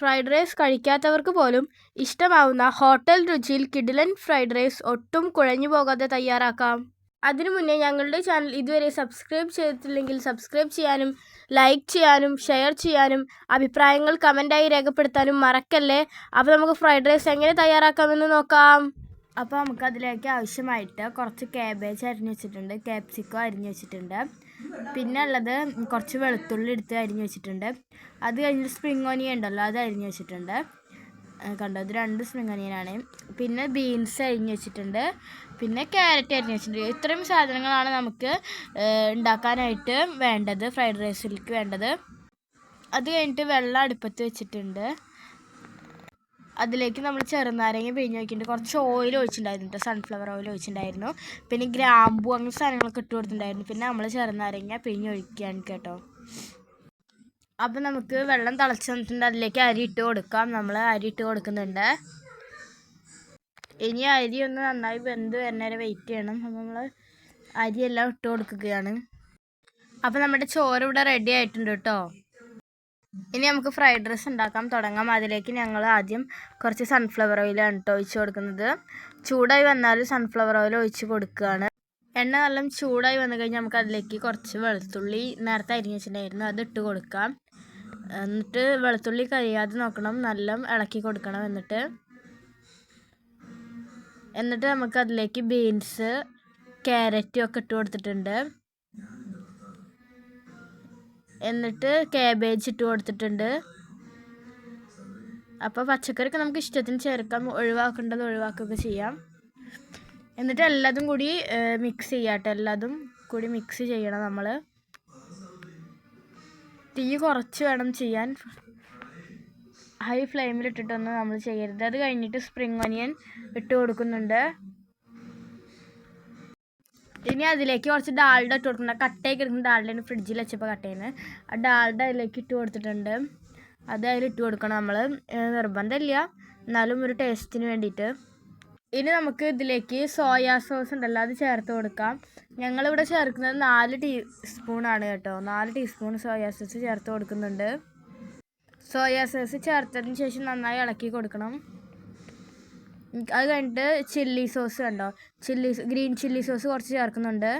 Fried rice കഴിക്കാത്തവർക്ക് പോലും ഇഷ്ടമാവുന്ന hotel രുചിയിൽ കിടിലൻ fried rice ഒട്ടും കുഴഞ്ഞു പോകാതെ തയ്യാറാക്കാം. അതിനു മുന്നേ ഞങ്ങളുടെ ചാനൽ ഇതുവരെ സബ്സ്ക്രൈബ് ചെയ്തിട്ടില്ലെങ്കിൽ സബ്സ്ക്രൈബ് ചെയ്യാനും ലൈക്ക് ചെയ്യാനും ഷെയർ ചെയ്യാനും അഭിപ്രായങ്ങൾ കമന്റായി രേഖപ്പെടുത്താനും മറക്കല്ലേ? അപ്പോൾ നമുക്ക് ഫ്രൈഡ് റൈസ് എങ്ങനെ തയ്യാറാക്കാമെന്ന് നോക്കാം. അപ്പോൾ നമുക്ക് അതിലേക്ക് ആവശ്യമായിട്ട് കുറച്ച് കാബേജ് അരിഞ്ഞു വെച്ചിട്ടുണ്ട്. ക്യാപ്സിക്കോ അരിഞ്ഞു വെച്ചിട്ടുണ്ട്. പിന്നെ ഉള്ളത് കുറച്ച് വെളുത്തുള്ളി എടുത്ത് അരിഞ്ഞ് വെച്ചിട്ടുണ്ട്. അത് കഴിഞ്ഞ് സ്പ്രിംഗ് ഓനിയൻ ഉണ്ടല്ലോ അത് അരിഞ്ഞ് വെച്ചിട്ടുണ്ട്. കണ്ടോ? ഇത് രണ്ട് സ്പ്രിംഗ് ഓനിയനാണ് പിന്നെ ബീൻസ് അരിഞ്ഞ് വെച്ചിട്ടുണ്ട്. പിന്നെ ക്യാരറ്റ് അരിഞ്ഞ് വെച്ചിട്ടുണ്ട്. ഇത്രയും സാധനങ്ങളാണ് നമുക്ക് ഉണ്ടാക്കാനായിട്ട് വേണ്ടത് ഫ്രൈഡ് റൈസിലേക്ക് വേണ്ടത്. അത് കഴിഞ്ഞിട്ട് വെള്ളം അടുപ്പത്ത് വെച്ചിട്ടുണ്ട്. അതിലേക്ക് നമ്മൾ ചെറുനാരങ്ങ പിഴിഞ്ഞ് വയ്ക്കുന്നുണ്ട് കുറച്ച് ഓയിൽ ഒഴിച്ചിട്ടുണ്ടായിരുന്നു കേട്ടോ സൺഫ്ലവർ ഓയിൽ ഒഴിച്ചിട്ടുണ്ടായിരുന്നു. പിന്നെ ഗ്രാമ്പു അങ്ങനത്തെ സാധനങ്ങളൊക്കെ ഇട്ട് കൊടുത്തിട്ടുണ്ടായിരുന്നു. പിന്നെ നമ്മൾ ചെറുനാരങ്ങ പിഴിഞ്ഞ് ഒഴിക്കുകയാണ് കേട്ടോ. അപ്പം നമുക്ക് വെള്ളം തിളച്ച് വന്നിട്ടുണ്ട്. അതിലേക്ക് അരി ഇട്ട് കൊടുക്കാം. നമ്മൾ അരി ഇട്ട് കൊടുക്കുന്നുണ്ട്. ഇനി അരി ഒന്ന് നന്നായി വെന്ത് വരുന്നവരെ വെയിറ്റ് ചെയ്യണം. അപ്പം നമ്മൾ അരിയെല്ലാം ഇട്ട് കൊടുക്കുകയാണ്. അപ്പം നമ്മുടെ ചോറ് ഇവിടെ റെഡി ആയിട്ടുണ്ട് കേട്ടോ ഇനി നമുക്ക് ഫ്രൈഡ് റൈസ് ഉണ്ടാക്കാൻ തുടങ്ങാം. അതിലേക്ക് ഞങ്ങൾ ആദ്യം കുറച്ച് സൺഫ്ലവർ ഓയിലാണ് കേട്ടോ ഒഴിച്ച് കൊടുക്കുന്നത്. ചൂടായി വന്നാൽ സൺഫ്ലവർ ഓയിൽ ഒഴിച്ച് കൊടുക്കുകയാണ് എണ്ണ നല്ല ചൂടായി വന്നു കഴിഞ്ഞാൽ നമുക്ക് അതിലേക്ക് കുറച്ച് വെളുത്തുള്ളി നേരത്തെ അരിഞ്ഞ് വെച്ചിട്ടുണ്ടായിരുന്നു. അത് ഇട്ട് കൊടുക്കാം. എന്നിട്ട് വെളുത്തുള്ളി കഴിയാതെ നോക്കണം. നല്ല ഇളക്കി കൊടുക്കണം എന്നിട്ട്. എന്നിട്ട് നമുക്ക് അതിലേക്ക് ബീൻസ് ക്യാരറ്റും ഒക്കെ ഇട്ട് കൊടുത്തിട്ടുണ്ട്. എന്നിട്ട് കാബേജ് ഇട്ട് കൊടുത്തിട്ടുണ്ട്. അപ്പോൾ പച്ചക്കറിക്ക് നമുക്ക് ഇഷ്ടത്തിന് ചേർക്കാം. ഒഴിവാക്കേണ്ടത് ഒഴിവാക്കുകയൊക്കെ ചെയ്യാം. എന്നിട്ട് എല്ലാതും കൂടി മിക്സ് ചെയ്യാട്ടോ. എല്ലാതും കൂടി മിക്സ് ചെയ്യണം നമ്മൾ തീ കുറച്ച് വേണം ചെയ്യാൻ. ഹൈ ഫ്ലെയിമിൽ ഇട്ടിട്ടൊന്നും നമ്മൾ ചെയ്യരുത്. അത് കഴിഞ്ഞിട്ട് സ്പ്രിങ് ഒനിയൻ ഇട്ട് കൊടുക്കുന്നുണ്ട്. ഇനി അതിലേക്ക് കുറച്ച് ഡാൽഡ ഇട്ട് കൊടുക്കുന്നുണ്ട് കട്ടയൊക്കെ എടുക്കുന്ന ഡാൽഡ ഫ്രിഡ്ജിൽ വെച്ചപ്പോൾ കട്ടയാണ് ആ ഡാൽഡ അതിലേക്ക് ഇട്ട് കൊടുത്തിട്ടുണ്ട്. അത് അതിലിട്ട് കൊടുക്കണം നമ്മൾ നിർബന്ധമില്ല. എന്നാലും ഒരു ടേസ്റ്റിന് വേണ്ടിയിട്ട്. ഇനി നമുക്ക് ഇതിലേക്ക് സോയാ സോസ് ഉണ്ടല്ലോ അത് ചേർത്ത് കൊടുക്കാം. ഞങ്ങളിവിടെ ചേർക്കുന്നത് നാല് ടീസ്പൂണാണ് കേട്ടോ. നാല് ടീസ്പൂൺ സോയാ സോസ് ചേർത്ത് കൊടുക്കുന്നുണ്ട്. സോയാ സോസ് ചേർത്തതിന് ശേഷം നന്നായി ഇളക്കി കൊടുക്കണം. അത് കഴിഞ്ഞിട്ട് ചില്ലി സോസ് കണ്ടോ? ചില്ലി ഗ്രീൻ ചില്ലി സോസ് കുറച്ച് ചേർക്കുന്നുണ്ട്.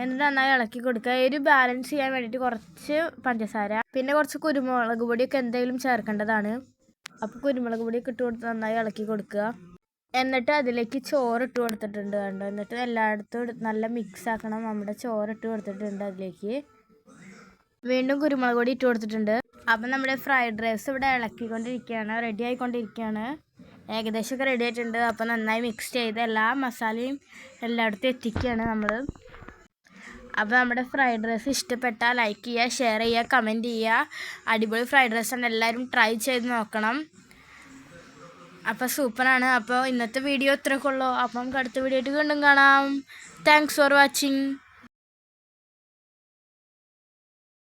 എന്നിട്ട് നന്നായി ഇളക്കി കൊടുക്കുക. ഒരു ബാലൻസ് ചെയ്യാൻ വേണ്ടിയിട്ട് കുറച്ച് പഞ്ചസാര പിന്നെ കുറച്ച് കുരുമുളക് പൊടിയൊക്കെ എന്തെങ്കിലും ചേർക്കേണ്ടതാണ്. അപ്പോൾ കുരുമുളക് പൊടിയൊക്കെ ഇട്ട് കൊടുത്ത് നന്നായി ഇളക്കി കൊടുക്കുക. എന്നിട്ട് അതിലേക്ക് ചോറ് ഇട്ട് കൊടുത്തിട്ടുണ്ട് കണ്ടോ? എന്നിട്ട് എല്ലായിടത്തും നല്ല മിക്സ് ആക്കണം. നമ്മുടെ ചോറ് ഇട്ട് കൊടുത്തിട്ടുണ്ട് അതിലേക്ക്. വീണ്ടും കുരുമുളക് പൊടി ഇട്ട് കൊടുത്തിട്ടുണ്ട്. അപ്പം നമ്മുടെ ഫ്രൈഡ് റൈസ് ഇവിടെ ഇളക്കിക്കൊണ്ടിരിക്കുകയാണ്. റെഡി ആയിക്കൊണ്ടിരിക്കുകയാണ്. ഏകദേശമൊക്കെ റെഡി ആയിട്ടുണ്ട്. അപ്പോൾ നന്നായി മിക്സ് ചെയ്ത് എല്ലാ മസാലയും എല്ലായിടത്തും എത്തിക്കുകയാണ് നമ്മൾ അപ്പോൾ നമ്മുടെ ഫ്രൈഡ് റൈസ് ഇഷ്ടപ്പെട്ടാൽ ലൈക്ക് ചെയ്യുക ഷെയർ ചെയ്യുക കമന്റ് ചെയ്യുക. അടിപൊളി ഫ്രൈഡ് റൈസാണ് എല്ലാവരും ട്രൈ ചെയ്ത് നോക്കണം. അപ്പോൾ സൂപ്പറാണ് അപ്പോൾ ഇന്നത്തെ വീഡിയോ ഇത്രയൊക്കെ ഉള്ളൂ. അപ്പം അടുത്ത വീഡിയോ ആയിട്ട് വീണ്ടും കാണാം. Thanks for watching